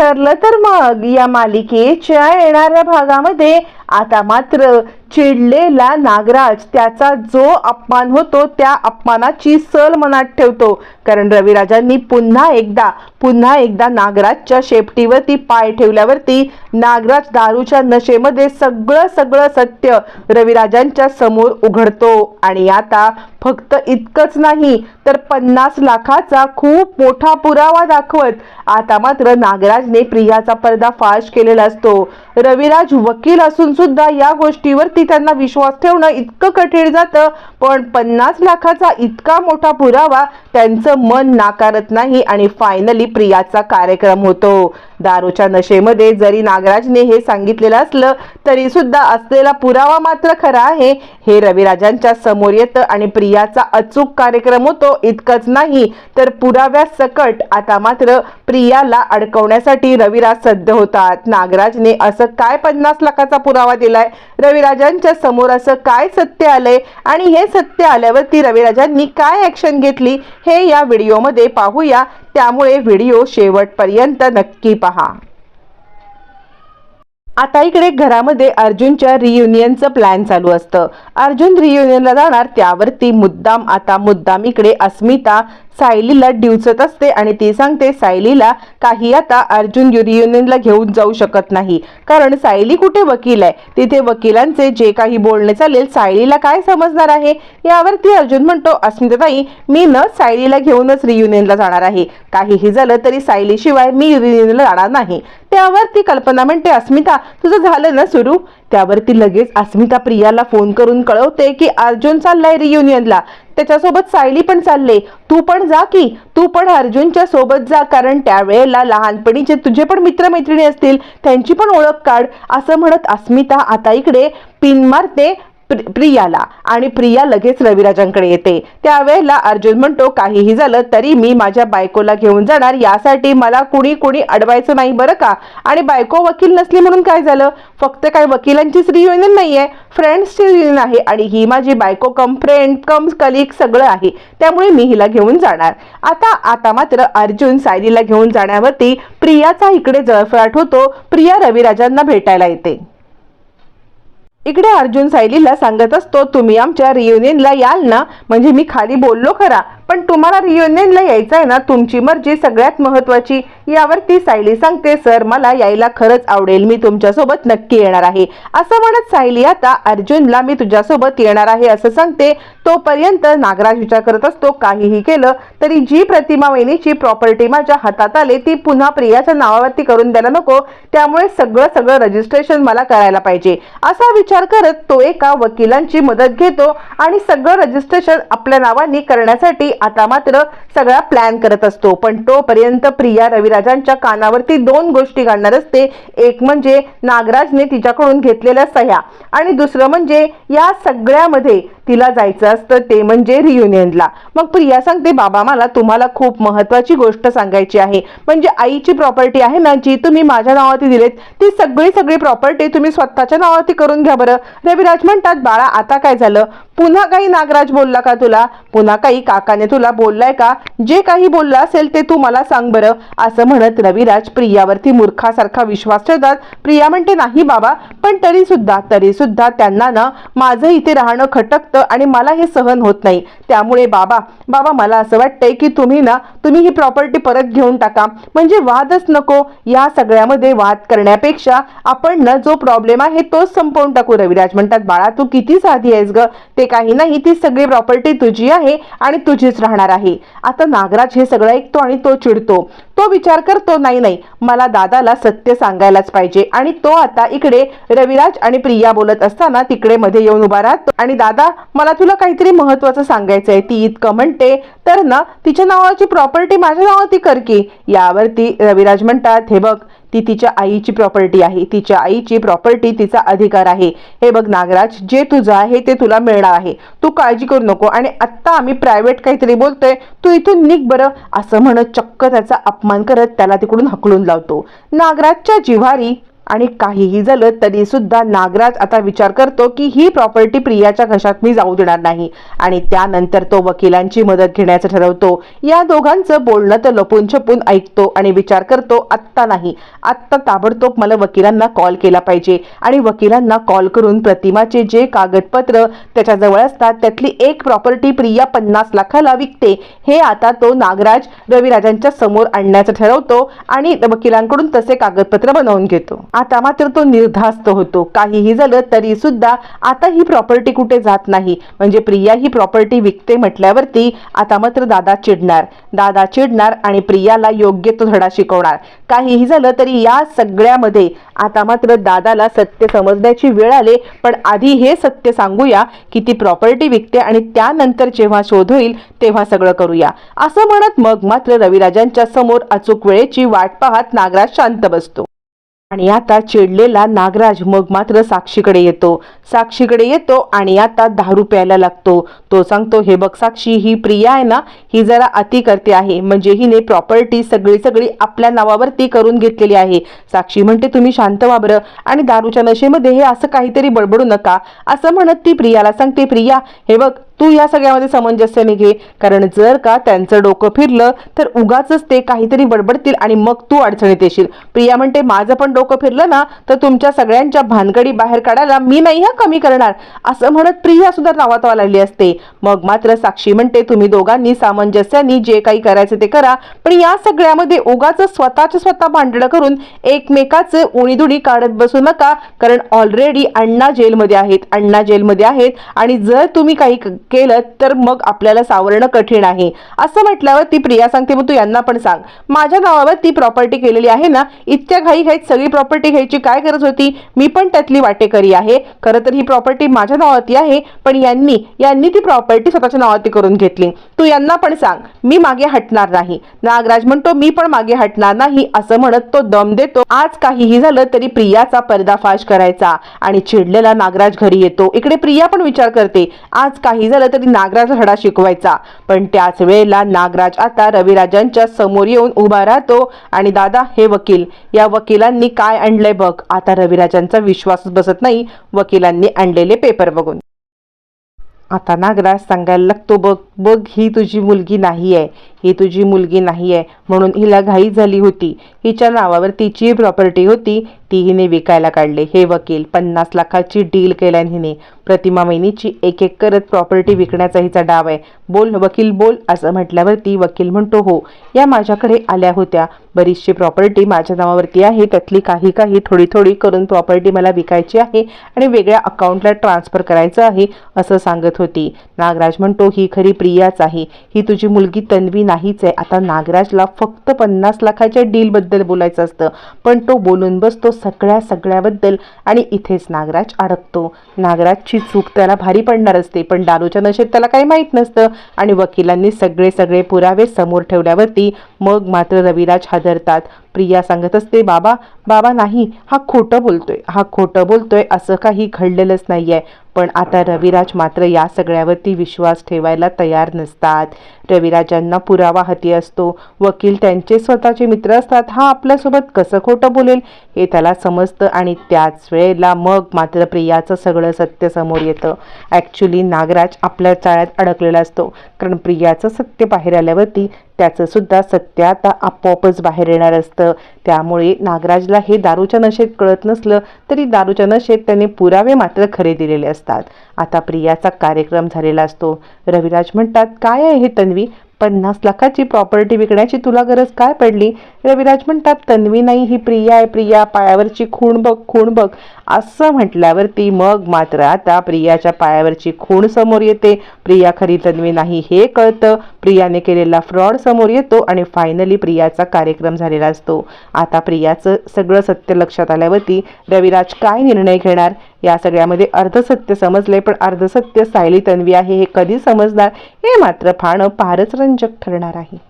ठरलं तर मग या मालिकेच्या येणाऱ्या भागामध्ये आता मात्र चिडलेला नागराज त्याचा जो अपमान होतो त्या अपमानाची सल मनात ठेवतो. कारण रविराजांनी पुन्हा एकदा पुन्हा एकदा नागराजच्या शेपटीवरती पाय ठेवल्यावरती नागराज दारूच्या नशेमध्ये सगळं सगळं सत्य रविराजांच्या समोर उघडतो. आणि आता फक्त इतकंच नाही तर पन्नास लाखाचा खूप मोठा पुरावा दाखवत आता मात्र नागराजने प्रियाचा पर्दाफाश केलेला असतो. रविराज वकील असून सुद्धा या गोष्टीवरती त्यांना विश्वास ठेवणं इतकं कठीण जातं पण पन्नास लाखाचा इतका मोठा पुरावा त्यांचं मन नाकारत नाही आणि फायनली प्रियाचा कार्यक्रम होतो. दारूच्या नशेमध्ये जरी नागराजने हे सांगितलेलं असलं तरी सुद्धा असलेला पुरावा मात्र खरा आहे. हे रविराजांच्या समोर येतं आणि प्रियाचा अचूक कार्यक्रम होतो इतकंच नाही तर पुराव्या सकट. आता मात्र प्रियाला अडकवण्यासाठी रविराज सद्ध होतात. नागराजने असं काय पन्नास लाखाचा पुरावा दिलाय? रविराजांच्या समोर असं काय सत्य आलंय? आणि हे सत्य आल्यावरती रविराजांनी काय ऍक्शन घेतली? हे या व्हिडिओमध्ये पाहूया. त्यामुळे व्हिडिओ शेवटपर्यंत नक्की पहा. आता इकडे घरामध्ये अर्जुनच्या रियुनियनचं प्लॅन चालू असतं. अर्जुन रियुनियनला जाणार त्यावरती मुद्दाम आता मुद्दाम इकडे अस्मिता सायलीला डिवचत असते आणि ती सांगते सायलीला काही आता अर्जुन रियुनियनला घेऊन जाऊ शकत नाही. कारण सायली कुठे वकील आहे? तिथे वकिलांचे जे काही बोलणे चालेल सायलीला काय समजणार आहे? यावरती अर्जुन म्हणतो अस्मिताताई मी न सायलीला घेऊनच रियुनियनला जाणार आहे. काहीही झालं तरी सायलीशिवाय मी रियुनियनला जाणार नाही. त्यावर ती कल्पना म्हणते अस्मिता तुझं झालं ना सुरू? त्यावरती लगेच अस्मिता प्रियाला फोन करून कळवते की अर्जुन चाललाय रियुनियनला त्याच्यासोबत सायली पण चालले. तू पण जा की. तू पण अर्जुनच्या सोबत जा कारण त्यावेळेला लहानपणीचे तुझे पण मित्रमैत्रिणी असतील. त्यांची पण ओळख काढ. असं म्हणत अस्मिता आता इकडे पिन मारते. प्रियाला आणि प्रिया लगेच रविराजांकडे येते. त्यावेळेला अर्जुन म्हणतो काहीही झालं तरी मी माझ्या बायकोला घेऊन जाणार. यासाठी मला कुणी कुणी अडवायचं नाही बरं का? आणि बायको वकील नसली म्हणून काय झालं? फक्त काय वकिलांचीच रियुनियन नाही आहे फ्रेंड्सची रियुनियन आहे आणि ही माझी बायको कम फ्रेंड कम कलिक सगळं आहे. त्यामुळे मी हिला घेऊन जाणार. आता आता मात्र अर्जुन सायलीला घेऊन जाण्यावरती प्रियाचा इकडे जळफळाट होतो. प्रिया रविराजांना भेटायला येते. इकडे अर्जुन सायलीला सांगत असतो तुम्ही आमच्या रियुनियनला याल ना? म्हणजे मी खाली बोललो खरा. पण तुम्हाला रियुनियनला यायचं आहे ना तुमची मर्जी सगळ्यात महत्वाची यावरती सायली सांगते सर मला यायला खरंच आवडेल. मी तुमच्यासोबत नक्की येणार आहे. असं म्हणत सायली आता अर्जुनला मी तुझ्यासोबत येणार आहे असं सांगते. तोपर्यंत नागराज विचार करत असतो काहीही केलं तरी जी प्रतिमा वहिनीची प्रॉपर्टी माझ्या हातात आली ती पुन्हा प्रियाच्या नावावरती करून द्यायला नको. त्यामुळे सगळं सगळं रजिस्ट्रेशन मला करायला पाहिजे. असा विचार करत तो एका वकिलांची मदत घेतो आणि सगळं रजिस्ट्रेशन आपल्या नावाने करण्यासाठी आता मात्र सगळा प्लॅन करत असतो. पण तोपर्यंत प्रिया रविराजांच्या कानावरती दोन गोष्टी घालणार असते. एक म्हणजे नागराजने तिच्याकडून घेतलेल्या सह्या आणि दुसरं म्हणजे या सगळ्यामध्ये तिला जायचं असतं ते म्हणजे रियुनियनला मग प्रिया सांगते बाबा मला तुम्हाला खूप महत्वाची गोष्ट सांगायची आहे. म्हणजे आईची प्रॉपर्टी आहे ना जी तुम्ही माझ्या नावावरती दिलेत ती सगळी सगळी प्रॉपर्टी तुम्ही स्वतःच्या नावावरती करून घ्या बरं. रविराज म्हणतात बाळा आता काय झालं? पुन्हा काही नागराज बोलला का तुला? पुन्हा काही काकाने तुला बोललाय का? जे काही बोललं असेल ते तू मला सांग बरं असं म्हणत रविराज प्रियावरती मूर्खासारखा विश्वास ठेवतात. प्रिया म्हणते नाही बाबा पण तरी सुद्धा तरी सुद्धा त्यांना ना माझं इथे राहणं खटकतं आणि मला हे सहन होत नाही. त्यामुळे बाबा बाबा मला असं वाटतंय की तुम्ही ना तुम्ही ही प्रॉपर्टी परत घेऊन टाका. म्हणजे वादच नको. या सगळ्यामध्ये वाद करण्यापेक्षा आपण ना जो प्रॉब्लेम आहे तोच संपवून टाकू रविराज म्हणतात. बाळा तू किती साधी आहेस ग. ते काही नाही ती सगळी प्रॉपर्टी तुझी आहे आणि तुझी तुझीच राहणार आहे. आता नागराज हे सगळं ऐकतो आणि तो चिडतो. तो विचार करतो नाही नाही मला दादाला सत्य सांगायलाच पाहिजे. आणि तो आता इकडे रविराज आणि प्रिया बोलत असताना तिकडे मध्ये येऊन उभा राहतो. आणि दादा मला तुला काहीतरी महत्वाचं सांगायचं आहे ती इतकं म्हणते तर ना तिच्या नावाची प्रॉपर्टी माझ्या नावावरती कर की. यावरती रविराज म्हणतात हे बघ ती तिच्या आईची प्रॉपर्टी आहे. तिच्या आईची प्रॉपर्टी तिचा अधिकार आहे. हे बघ नागराज जे तुझं आहे ते तुला मिळणार आहे. तू काळजी करू नको आणि आत्ता आम्ही प्रायव्हेट काहीतरी बोलतोय तू इथून निघ बरं. असं म्हणत चक्क त्याचा अपमान करत त्याला तिकडून हकलून लावतो. नागराजच्या जिव्हारी आणि काहीही झालं तरी सुद्धा नागराज आता विचार करतो की ही प्रॉपर्टी प्रियाच्या घशात मी जाऊ देणार नाही. आणि त्यानंतर तो वकिलांची मदत घेण्याचं ठरवतो. या दोघांचं बोलणं तर लपून छपून ऐकतो आणि विचार करतो आत्ता नाही. आत्ता ताबडतोब मला वकिलांना कॉल केला पाहिजे. आणि वकिलांना कॉल करून प्रतिमाचे जे कागदपत्र त्याच्याजवळ असतात त्यातली एक प्रॉपर्टी प्रिया पन्नास लाखाला विकते. हे आता तो नागराज रविराजांच्या समोर आणण्याचं ठरवतो आणि वकिलांकडून तसे कागदपत्र बनवून घेतो. आता मात्र तो निर्धास्त होतो. काहीही झालं तरी सुद्धा आता ही प्रॉपर्टी कुठे जात नाही. म्हणजे प्रिया ही प्रॉपर्टी विकते म्हटल्यावरती आता मात्र दादा चिडणार. दादा चिडणार आणि प्रियाला योग्य तो धडा शिकवणार. काहीही झालं तरी या सगळ्यामध्ये आता मात्र दादाला सत्य समजण्याची वेळ आले. पण आधी हे सत्य सांगूया की ती प्रॉपर्टी विकते आणि त्यानंतर जेव्हा शोध होईल तेव्हा सगळं करूया. असं म्हणत मग मात्र रविराजांच्या समोर अचूक वेळेची वाट पाहत नागराज शांत बसतो. आणि आता चिडलेला नागराज मग मात्र साक्षीकडे येतो. साक्षीकडे येतो आणि आता दारू प्यायला लागतो. तो सांगतो हे बघ साक्षी ही प्रिया आहे ना ही जरा अति करते आहे. म्हणजे हिने प्रॉपर्टी सगळी सगळी आपल्या नावावरती करून घेतलेली आहे. साक्षी म्हणते तुम्ही शांत वाबरं आणि दारूच्या नशेमध्ये हे असं काहीतरी बडबडू नका. असं म्हणत ती प्रियाला सांगते प्रिया हे बघ तू या सगळ्यामध्ये सामंजस्याने घे. कारण जर का त्यांचं डोकं फिरलं तर उगाच ते काहीतरी बडबडतील आणि मग तू अडचणीत येशील. प्रिया म्हणते माझं पण डोकं फिरलं ना तर तुमच्या सगळ्यांच्या भानगडी बाहेर काढायला मी नाही हा कमी करणार. असं म्हणत प्रिया सुद्धा नावात लागली असते. मग मात्र साक्षी म्हणते तुम्ही दोघांनी सामंजस्याने जे काही करायचं ते करा पण या सगळ्यामध्ये उगाच स्वतःच स्वतः भांडणं करून एकमेकाचं उणीदुणी काढत बसू नका. कारण ऑलरेडी अण्णा जेलमध्ये आहेत अण्णा जेलमध्ये आहेत आणि जर तुम्ही काही क- केलं तर मग आपल्याला सावरणं कठीण आहे. असं म्हटल्यावर ती प्रिया सांगते मग तू यांना पण सांग. माझ्या नावावर ती प्रॉपर्टी केलेली आहे ना इतक्या घाई घाईत सगळी प्रॉपर्टी घ्यायची काय गरज होती? मी पण त्यातली वाटेकरी आहे. खरं तर ही प्रॉपर्टी माझ्या नावावरती आहे पण यांनी यांनी ती प्रॉपर्टी स्वतःच्या नावावरती करून घेतली. तू यांना पण सांग मी मागे हटणार नाही. नागराज म्हणतो मी पण मागे हटणार नाही असं म्हणत तो दम देतो. आज काहीही झालं तरी प्रियाचा पर्दाफाश करायचा आणि चिडलेला नागराज घरी येतो. इकडे प्रिया पण विचार करते आज काही झालं तरी नागराज धडा शिकवायचा. पण त्याच वेळेला नागराज आता रविराजांच्या समोर येऊन उभा राहतो आणि दादा हे वकील या वकिलांनी काय आणलंय बघ. आता रविराजांचा विश्वासच बसत नाही वकिलांनी आणलेले पेपर बघून. आता नागराज सांगायला लागतो बघ बघ ही तुझी मुलगी नाही आहे ही तुझी मुलगी नाही आहे म्हणून हिला घाई झाली होती. हिच्या नावावर तिची प्रॉपर्टी होती ती हिने विकायला काढले. हे वकील पन्नास लाखाची डील केल्याने हिने. प्रतिमा वहिनीची एक एक करत प्रॉपर्टी विकण्याचा हिचा डाव आहे. बोल वकील बोल असं म्हटल्यावरती वकील म्हणतो हो या माझ्याकडे आल्या होत्या. बरीचशी प्रॉपर्टी माझ्या नावावरती आहे. त्यातली काही काही थोडी थोडी करून प्रॉपर्टी मला विकायची आहे आणि वेगळ्या अकाउंटला ट्रान्सफर करायचं आहे असं सांगत होती. नागराज म्हणतो ही खरी प्रियाच आहे. ही तुझी मुलगी तन्वी नाहीच आहे. आता नागराजला फक्त पन्नास लाखाच्या डीलबद्दल बोलायचं असतं. पण तो बोलून बसतो सगळ्या सगळ्याबद्दल आणि इथेच नागराज अडकतो. नागराजची चूक त्याला भारी पडणार असते पण दारूच्या नशेत त्याला काही माहीत नसतं. आणि वकिलांनी सगळे सगळे पुरावे समोर ठेवल्यावरती मग मात्र रविराज हादरतात. प्रिया सांगत असते बाबा बाबा नाही हा खोटं बोलतोय. हा खोटं बोलतोय. असं काही घडलेलंच नाही आहे पण आता रविराज मात्र या सगळ्यावरती विश्वास ठेवायला तयार नसतात. रविराजांना पुरावा हाती असतो. वकील त्यांचे स्वतःचे मित्र असतात. हा आपल्यासोबत कसं खोटं बोलेल हे त्याला समजतं आणि त्याच वेळेला मग मात्र प्रियाचं सगळं सत्य समोर येतं. ॲक्च्युली नागराज आपल्या चाळ्यात अडकलेला असतो. कारण प्रियाचं सत्य बाहेर आल्यावरती त्याचं सुद्धा सत्य आता आपोआपच बाहेर येणार असतं. त्यामुळे नागराजला हे दारूच्या नशेत कळत नसलं तरी दारूच्या नशेत त्याने पुरावे मात्र खरे दिलेले असतात. आता प्रियाचा कार्यक्रम झालेला असतो. रविराज म्हणतात काय आहे हे तन्वी? पन्नास लाखाची प्रॉपर्टी विकण्याची तुला गरज काय पडली? रविराज म्हणतात तन्वी नाही ही प्रिया आहे प्रिया पायावरची खूण बघ खूण बघ. असं म्हटल्यावरती मग मात्र आता प्रियाच्या पायावरची खूण समोर येते. प्रिया खरी तन्वी नाही हे कळतं. प्रियाने केलेला फ्रॉड समोर येतो आणि फायनली प्रियाचा कार्यक्रम झालेला असतो. आता प्रियाचं सगळं सत्य लक्षात आल्यावरती रविराज काय निर्णय घेणार? या सगळ्यामध्ये अर्धसत्य समजले पण अर्धसत्य सायली तन्वी आहे हे कधी समजणार? हे मात्र फाणं फारच रंजक ठरणार आहे.